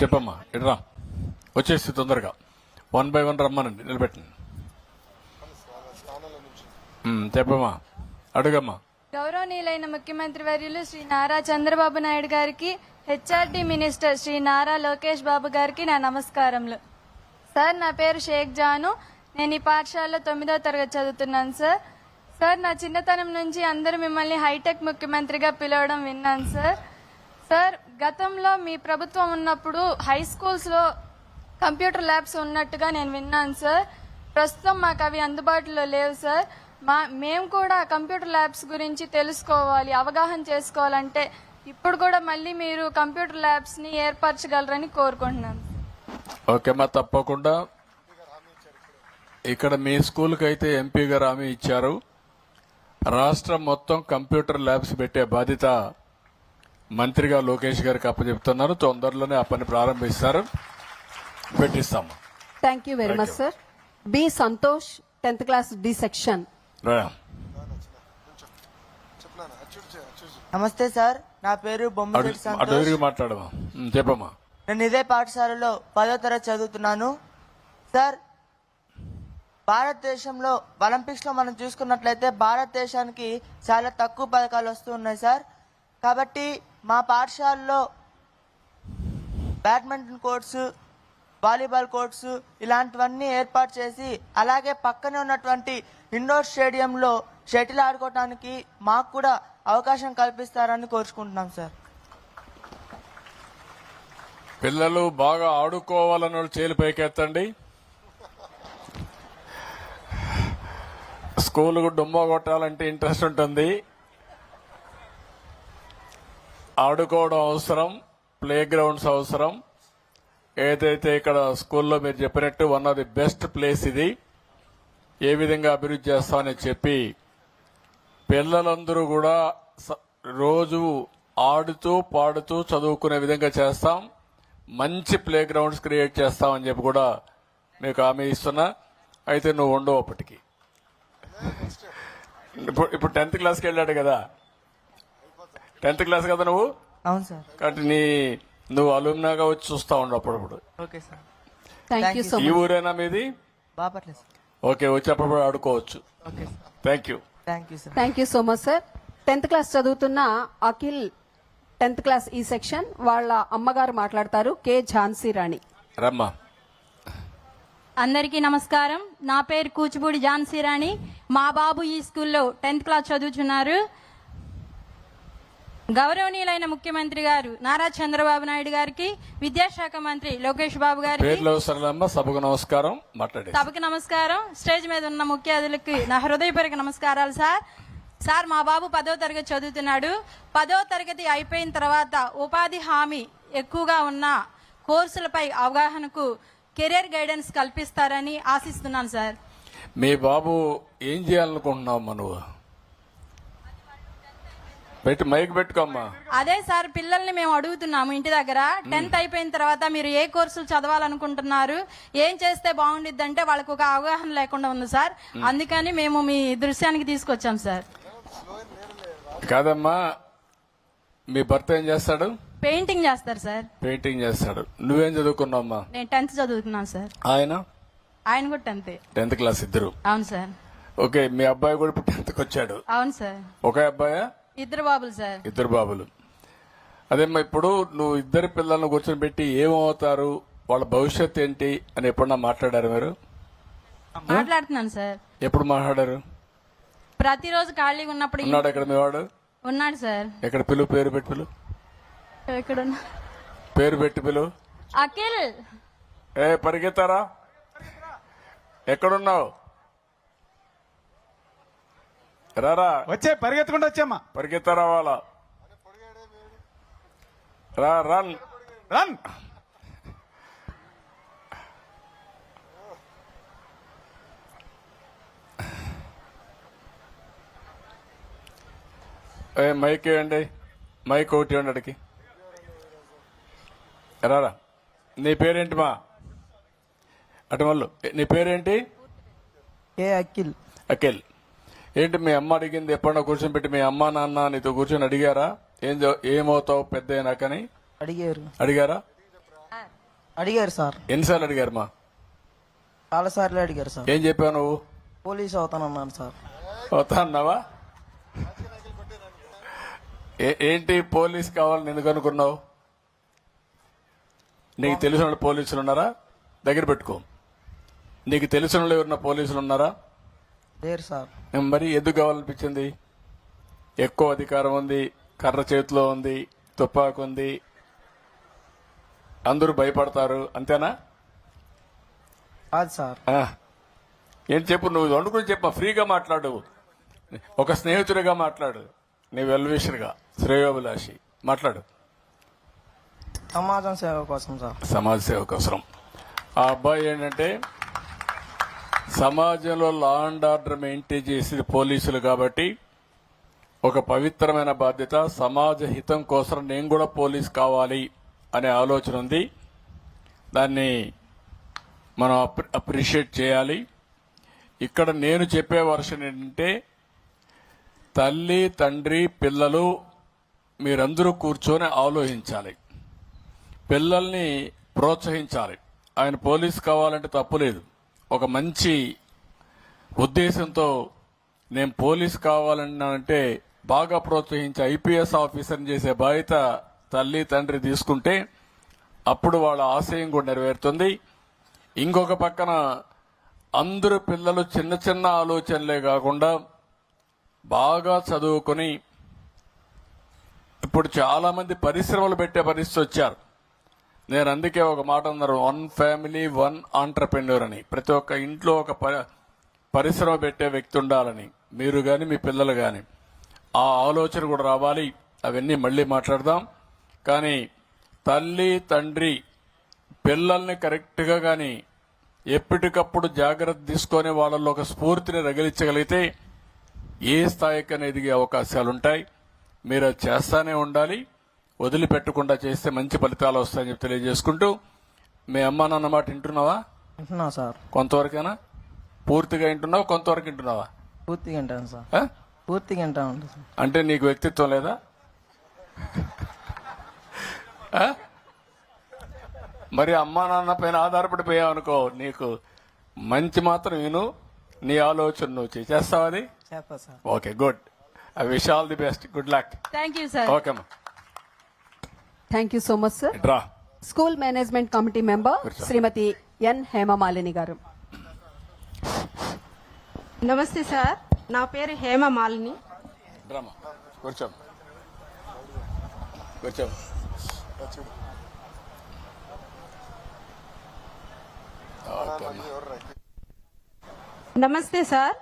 చెప్పమ్మా ఇటు రా. వచ్చేసి తొందరగా. వన్ బై వన్ రమ్మనండి నిలబెట్టండి. చెప్పమ్మా అడుగమ్మా. గౌరవనీయులైన ముఖ్యమంత్రి వర్యులు శ్రీ నారా చంద్రబాబు నాయుడు గారికి హెచ్ఆర్డి మినిస్టర్ శ్రీ నారా లోకేష్ బాబు గారికి నా నమస్కారములు. సార్ నా పేరు షేక్ జాను. నేను ఈ పాఠశాలలో తొమ్మిదో తరగతి చదువుతున్నాను సార్. సార్ నా చిన్నతనం నుంచి అందరూ మిమ్మల్ని హైటెక్ ముఖ్యమంత్రిగా పిలవడం విన్నాను సార్. సార్ గతంలో మీ ప్రభుత్వం ఉన్నప్పుడు హై స్కూల్స్లో కంప్యూటర్ ల్యాబ్స్ ఉన్నట్టుగా నేను విన్నాను సార్. ప్రస్తుతం మాకు అవి అందుబాటులో లేవు సార్. మా మేము కూడా కంప్యూటర్ ల్యాబ్స్ గురించి తెలుసుకోవాలి అవగాహన చేసుకోవాలంటే ఇప్పుడు కూడా మళ్ళీ మీరు కంప్యూటర్ ల్యాబ్స్ని ఏర్పరచగలరని కోరుకుంటున్నాను ఓకేమ్మా తప్పకుండా. ఇక్కడ మీ స్కూల్కి అయితే ఎంపీ గారు హామీ ఇచ్చారు. రాష్ట్రం మొత్తం కంప్యూటర్ ల్యాబ్స్ పెట్టే బాధ్యత మంత్రిగా లోకేష్ గారికి అప్పచెప్తున్నారు. తొందరలోనే ఆ పని ప్రారంభిస్తారు. పెట్టిస్తాము. Thank you very much sir B Santosh tenth class D section రా. నమస్తే సార్. నా పేరు తిరిగి మాట్లాడమా చెప్పమ్మా. నేను ఇదే పాఠశాలలో పదో తరగతి చదువుతున్నాను. సార్ భారతదేశంలో ఒలింపిక్స్లో మనం చూసుకున్నట్లయితే భారతదేశానికి చాలా తక్కువ పథకాలు వస్తూ ఉన్నాయి సార్. కాబట్టి మా పాఠశాలలో బ్యాడ్మింటన్ కోర్ట్స్ వాలీబాల్ కోర్ట్స్ ఇలాంటివన్నీ ఏర్పాటు చేసి అలాగే పక్కనే ఉన్నటువంటి ఇండోర్ స్టేడియంలో షటిల్ ఆడుకోవడానికి మాకు కూడా అవకాశం కల్పిస్తారని కోరుకుంటున్నాం సార్. పిల్లలు బాగా ఆడుకోవాలని వాళ్ళు చేలు పైకెత్తండి. స్కూల్ డుమ్మ కొట్టాలంటే ఇంట్రెస్ట్ ఉంటుంది. ఆడుకోవడం అవసరం ప్లే గ్రౌండ్స్ అవసరం. ఏదైతే ఇక్కడ స్కూల్లో మీరు చెప్పినట్టు one of the best place ఇది ఏ విధంగా అభివృద్ధి చేస్తామని చెప్పి పిల్లలందరూ కూడా రోజు ఆడుతూ పాడుతూ చదువుకునే విధంగా చేస్తాం. మంచి ప్లే గ్రౌండ్స్ క్రియేట్ చేస్తామని చెప్పి కూడా మీకు హామీ ఇస్తున్నా. అయితే నువ్వు ఉండవు అప్పటికి. ఇప్పుడు ఇప్పుడు టెన్త్ క్లాస్కి వెళ్ళాడు కదా. టెన్త్ క్లాస్ కదా నువ్వు? అవును సార్. కాబట్టి నీ నువ్వు అలుమ్నాగా వచ్చి చూస్తా ఉండు అప్పుడప్పుడు. Okay sir. Thank you so ఈ మచ్ ఊరేనా మీది? బాపట్లే సార్. ఓకే వచ్చి అప్పుడప్పుడు ఆడుకోవచ్చు. Okay sir. Thank you thank you sir thank you so much sir tenth class చదువుతున్న Akhil tenth class E section వాళ్ళ అమ్మగారు మాట్లాడతారు కె ఝాన్సీ రాణి. రమ్మా. అందరికీ నమస్కారం. నా పేరు కూచిపూడి ఝాన్సీ రాణి. మా బాబు ఈ స్కూల్లో టెన్త్ క్లాస్ చదువుతున్నారు గౌరవనీయులైన ముఖ్యమంత్రి గారు నారా చంద్రబాబు నాయుడు గారికి విద్యాశాఖ మంత్రి లోకేష్ బాబు గారికి సభకు నమస్కారం సభకు నమస్కారం. స్టేజ్ మీద ఉన్న ముఖ్య అతిథులకి నా హృదయపూర్వక నమస్కారాలు సార్. సార్ మా బాబు పదో తరగతి చదువుతున్నాడు. పదో తరగతి అయిపోయిన తర్వాత ఉపాధి హామీ ఎక్కువగా ఉన్న కోర్సులపై అవగాహనకు కెరీర్ గైడెన్స్ కల్పిస్తారని ఆశిస్తున్నాను సార్. మీ బాబు ఏం చేయాలనుకుంటున్నావు నువ్వు పెట్టి మైక్ పెట్టుకోమ్మా. అదే సార్ పిల్లల్ని మేము అడుగుతున్నాము ఇంటి దగ్గర. టెన్త్ అయిపోయిన తర్వాత మీరు ఏ కోర్సులు చదవాలనుకుంటున్నారు? ఏం చేస్తే బాగుండిద్ది అంటే వాళ్ళకు ఒక అవగాహన లేకుండా ఉంది సార్. అందుకని మేము మీ దృశ్యానికి తీసుకొచ్చాం సార్. కాదమ్మా మీ భర్త ఏం చేస్తాడు? పెయింటింగ్ చేస్తారు సార్. పెయింటింగ్ చేస్తాడు. నువ్వేం చదువుకున్నావమ్మా? నేను టెన్త్ చదువుతున్నాను సార్. ఆయన? ఆయన కూడా టెన్త్. టెన్త్ క్లాస్ ఇద్దరు. అవును సార్. ఓకే మీ అబ్బాయి కూడా ఇప్పుడు టెన్త్కి వచ్చాడు. అవును సార్. ఒకే అబ్బాయా? ఇద్దరు బాబులు సార్. ఇద్దరు బాబులు. అదేమ్మా ఇప్పుడు నువ్వు ఇద్దరు పిల్లలను కూర్చొని పెట్టి ఏమవుతారు? వాళ్ళ భవిష్యత్ ఏంటి? అని ఎప్పుడన్నా మాట్లాడారు మీరు? మాట్లాడుతున్నాను సార్. ఎప్పుడు మాట్లాడారు? ప్రతిరోజు ఖాళీగా ఉన్నప్పుడు ఉన్నాడు ఎక్కడ మీ వాడు? ఉన్నాడు సార్. ఎక్కడ పిలువు పేరు పెట్టి పిలువు ఎక్కడ పేరు పెట్టి పిలువు అఖిల్. ఏ పరిగెత్తారా? ఎక్కడున్నావు? రారా. వచ్చే పరిగెత్తుకుంటూ వచ్చామ్మా. పరిగెత్తారా వాళ్ళ రా రన్. రన్. ఏ మైక్ ఇవ్వండి మైక్ ఒకటి ఇవ్వండి అడిగి రారా. నీ పేరేంటి మా? అటు మళ్ళు. నీ పేరేంటి? ఏ అఖిల్. అఖిల్. ఏంటి మీ అమ్మ అడిగింది ఎప్పుడన్నా కూర్చొని పెట్టి మీ అమ్మ నాన్న నీతో కూర్చొని అడిగారా? ఏం ఏమవుతావు పెద్ద అయినాకని అడిగారు. అడిగారా? అడిగారు సార్. ఎన్నిసార్లు అడిగారు మా? చాలా సార్లు అడిగారు సార్. ఏం చెప్పావు నువ్వు? పోలీస్ అవుతానన్నాను సార్. అవుతా అన్నావా ఏంటి పోలీస్ కావాలని ఎందుకు అనుకున్నావు? నీకు తెలిసిన పోలీసులు ఉన్నారా దగ్గర పెట్టుకో. నీకు తెలిసిన వాళ్ళు ఎవరన్నా పోలీసులు ఉన్నారా లేరు సార్. మరి ఎందుకు కావాలనిపించింది? ఎక్కువ అధికారం ఉంది కర్ర చేతిలో ఉంది తుపాకు ఉంది. అందరూ భయపడతారు అంతేనా? కాదు సార్. ఏం చెప్పు నువ్వు వండుకుని చెప్ప ఫ్రీగా మాట్లాడు. ఒక స్నేహితుడిగా మాట్లాడు. నీ వెల్విషర్గా శ్రేయోభిలాషి మాట్లాడు. సమాజం సేవ కోసం సార్. సమాజ సేవ కోసం. ఆ అబ్బాయి ఏంటంటే సమాజంలో లా అండ్ ఆర్డర్ మెయింటైన్ చేసేది పోలీసులు కాబట్టి ఒక పవిత్రమైన బాధ్యత సమాజ హితం కోసం నేను కూడా పోలీస్ కావాలి అనే ఆలోచన ఉంది. దాన్ని మనం అప్రిషియేట్ చేయాలి. ఇక్కడ నేను చెప్పే వర్షన్ ఏంటంటే తల్లి తండ్రి పిల్లలు మీరందరూ కూర్చొని ఆలోచించాలి. పిల్లల్ని ప్రోత్సహించాలి. ఆయన పోలీస్ కావాలంటే తప్పులేదు ఒక మంచి ఉద్దేశంతో నేను పోలీస్ కావాలన్నానంటే బాగా ప్రోత్సహించి ఐపీఎస్ ఆఫీసర్ని చేసే బాధ్యత తల్లి తండ్రి తీసుకుంటే అప్పుడు వాళ్ళ ఆశయం కూడా నెరవేరుతుంది. ఇంకొక పక్కన అందరు పిల్లలు చిన్న చిన్న ఆలోచనలే కాకుండా బాగా చదువుకొని ఇప్పుడు చాలామంది పరిశ్రమలు పెట్టే పరిస్థితి వచ్చారు. నేను అందుకే ఒక మాట అన్నారు వన్ ఫ్యామిలీ వన్ ఆంటర్ప్రెన్యూర్ అని. ప్రతి ఒక్క ఇంట్లో ఒక ప- పరిశ్రమ పెట్టే వ్యక్తి ఉండాలని. మీరు కానీ మీ పిల్లలు కానీ ఆ ఆలోచన కూడా రావాలి. అవన్నీ మళ్ళీ మాట్లాడదాం. కానీ తల్లి తండ్రి పిల్లల్ని కరెక్ట్గా కానీ ఎప్పటికప్పుడు జాగ్రత్త తీసుకొని వాళ్ళలో ఒక స్ఫూర్తిని రగిలించగలిగితే ఏ స్థాయికైనా ఎదిగే అవకాశాలు ఉంటాయి మీరు అది చేస్తానే ఉండాలి. వదిలిపెట్టకుండా చేస్తే మంచి ఫలితాలు వస్తాయని చెప్పి తెలియజేసుకుంటూ మీ అమ్మ నాన్న మాట వింటున్నావా? వింటున్నా సార్. కొంతవరకేనా? పూర్తిగా వింటున్నావా? కొంతవరకు వింటున్నావా? పూర్తిగా వింటాను సార్. ఆ? పూర్తిగా వింటా ఉంటాను సార్. అంటే నీకు వ్యక్తిత్వం లేదా? ఆ? మరి అమ్మా నాన్న పైన ఆధారపడిపోయావు అనుకో నీకు మంచి మాత్రం విను నీ ఆలోచన నువ్వు. చేస్తావా అది? చేస్తా sir. Okay good. I wish all the best. Good luck. Thank you sir. Okay అమ్మా. Thank you so much sir draw. School management committee member. Shrimati N Hemamalini గారు. నమస్తే సార్ నా పేరు హేమ మాలిని డ్రామా. కూర్చో. కూర్చో. ఓకే అమ్మా నమస్తే సార్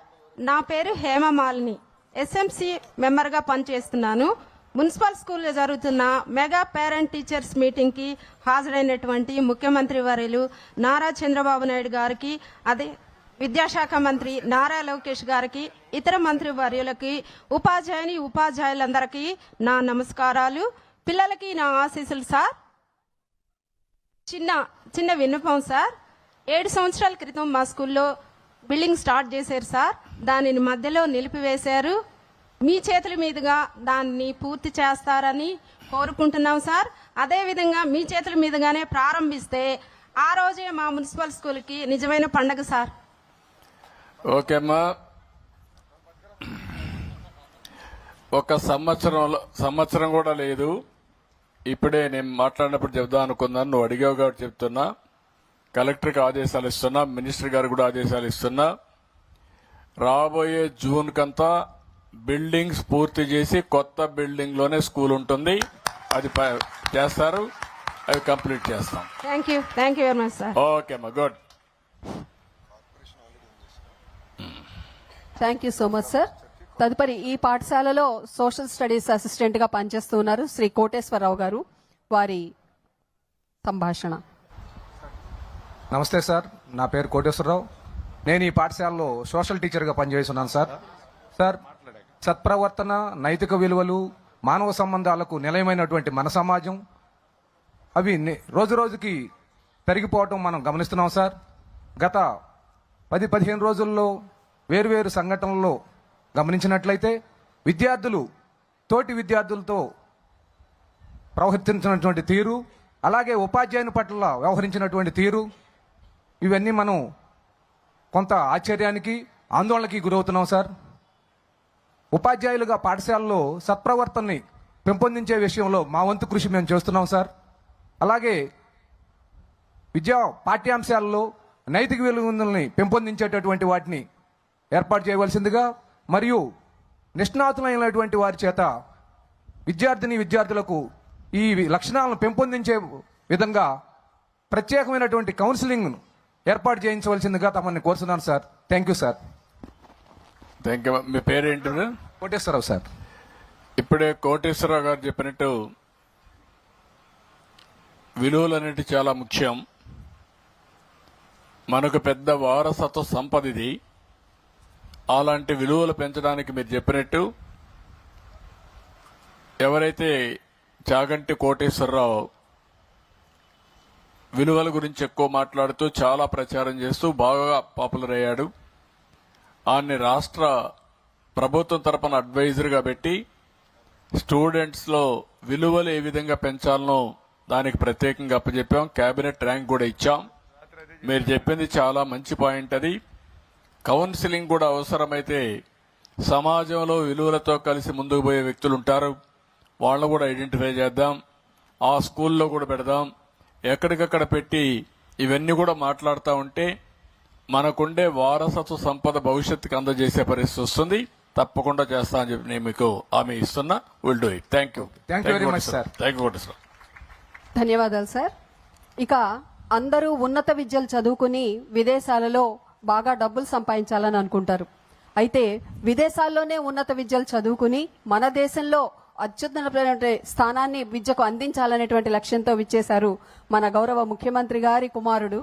నా పేరు హేమ మాలిని ఎస్ఎంసి మెంబర్గా పనిచేస్తున్నాను. మున్సిపల్ స్కూల్లో జరుగుతున్న మెగా పేరెంట్ టీచర్స్ మీటింగ్కి హాజరైనటువంటి ముఖ్యమంత్రి వర్యులు నారా చంద్రబాబు నాయుడు గారికి అదే విద్యాశాఖ మంత్రి నారా లోకేష్ గారికి ఇతర మంత్రి వర్యులకి ఉపాధ్యాయుని ఉపాధ్యాయులందరికీ నా నమస్కారాలు. పిల్లలకి నా ఆశీస్సులు సార్. చిన్న చిన్న విన్నపం సార్. ఏడు సంవత్సరాల క్రితం మా స్కూల్లో బిల్డింగ్ స్టార్ట్ చేశారు సార్. దానిని మధ్యలో నిలిపివేశారు. మీ చేతుల మీదుగా దాన్ని పూర్తి చేస్తారని కోరుకుంటున్నాం సార్. అదేవిధంగా మీ చేతుల మీదుగానే ప్రారంభిస్తే ఆ రోజే మా మున్సిపల్ స్కూల్కి నిజమైన పండగ సార్. ఓకేమ్మా ఒక సంవత్సరంలో సంవత్సరం కూడా లేదు. ఇప్పుడే నేను మాట్లాడినప్పుడు చెప్దాం అనుకున్నాను. నువ్వు అడిగావు కాబట్టి చెప్తున్నా. కలెక్టర్కి ఆదేశాలు ఇస్తున్నా. మినిస్టర్ గారు కూడా ఆదేశాలు ఇస్తున్నా. రాబోయే జూన్ కంతా బిల్డింగ్స్ పూర్తి చేసి కొత్త బిల్డింగ్లోనే స్కూల్ ఉంటుంది. అది ప- చేస్తారు. అవి కంప్లీట్ చేస్తాం. Thank you thank you very much sir okay అమ్మా good. Thank you so much sir తదుపరి ఈ పాఠశాలలో సోషల్ స్టడీస్ అసిస్టెంట్గా పనిచేస్తూ ఉన్నారు శ్రీ కోటేశ్వరరావు గారు. వారి సంభాషణ. నమస్తే సార్ నా పేరు కోటేశ్వరరావు. నేను ఈ పాఠశాలలో సోషల్ టీచర్గా పనిచేస్తున్నాను సార్ సార్ సత్ప్రవర్తన నైతిక విలువలు మానవ సంబంధాలకు నిలయమైనటువంటి మన సమాజం. అవి రోజు రోజుకి పెరిగిపోవటం మనం గమనిస్తున్నాం సార్. గత పది పదిహేను రోజుల్లో వేరువేరు సంఘటనల్లో గమనించినట్లయితే విద్యార్థులు తోటి విద్యార్థులతో ప్రవర్తించినటువంటి తీరు అలాగే ఉపాధ్యాయుని పట్ల వ్యవహరించినటువంటి తీరు ఇవన్నీ మనం కొంత ఆశ్చర్యానికి ఆందోళనకి గురవుతున్నాం సార్. ఉపాధ్యాయులుగా పాఠశాలలో సత్ప్రవర్తనని పెంపొందించే విషయంలో మా వంతు కృషి మేము చేస్తున్నాం సార్. అలాగే విద్యా పాఠ్యాంశాలలో నైతిక విలువలని పెంపొందించేటటువంటి వాటిని ఏర్పాటు చేయవలసిందిగా మరియు నిష్ణాతులైనటువంటి వారి చేత విద్యార్థిని విద్యార్థులకు ఈ లక్షణాలను పెంపొందించే విధంగా ప్రత్యేకమైనటువంటి కౌన్సిలింగ్ను ఏర్పాటు చేయించవలసిందిగా తమని కోరుతున్నాను sir. Thank you sir. Thank you మీ పేరేంటి కోటేశ్వరరావు సార్. ఇప్పుడే కోటేశ్వరరావు గారు చెప్పినట్టు విలువలు అనేవి చాలా ముఖ్యం. మనకు పెద్ద వారసత్వ సంపద ఇది అలాంటి విలువలు పెంచడానికి మీరు చెప్పినట్టు ఎవరైతే చాగంటి కోటేశ్వరరావు విలువల గురించి ఎక్కువ మాట్లాడుతూ చాలా ప్రచారం చేస్తూ బాగా పాపులర్ అయ్యాడు. ఆయన్ని రాష్ట్ర ప్రభుత్వం తరపున అడ్వైజర్గా పెట్టి స్టూడెంట్స్లో విలువలు ఏ విధంగా పెంచాలనో దానికి ప్రత్యేకంగా అప్పచెప్పాం. కేబినెట్ ర్యాంక్ కూడా ఇచ్చాం. మీరు చెప్పింది చాలా మంచి పాయింట్ అది. కౌన్సిలింగ్ కూడా అవసరమైతే సమాజంలో విలువలతో కలిసి ముందుకు పోయే వ్యక్తులు ఉంటారు. వాళ్ళను కూడా ఐడెంటిఫై చేద్దాం. ఆ స్కూల్లో కూడా పెడదాం. ఎక్కడికక్కడ పెట్టి ఇవన్నీ కూడా మాట్లాడుతూ ఉంటే మనకుండే వారసత్వ సంపద భవిష్యత్తుకి అందజేసే పరిస్థితి వస్తుంది. తప్పకుండా చేస్తా అని చెప్పి నేను మీకు హామీ ఇస్తున్నా. Will do it thank you Thank you very much, sir. Thank you sir ధన్యవాదాలు సార్ ఇక అందరూ ఉన్నత విద్యలు చదువుకుని విదేశాలలో బాగా డబ్బులు సంపాదించాలని అనుకుంటారు. అయితే విదేశాల్లోనే ఉన్నత విద్యలు చదువుకుని మన దేశంలో అత్యున్నతమైనటువంటి స్థానాన్ని విద్యకు అందించాలనేటువంటి లక్ష్యంతో విచ్చేశారు మన గౌరవ ముఖ్యమంత్రి గారి కుమారుడు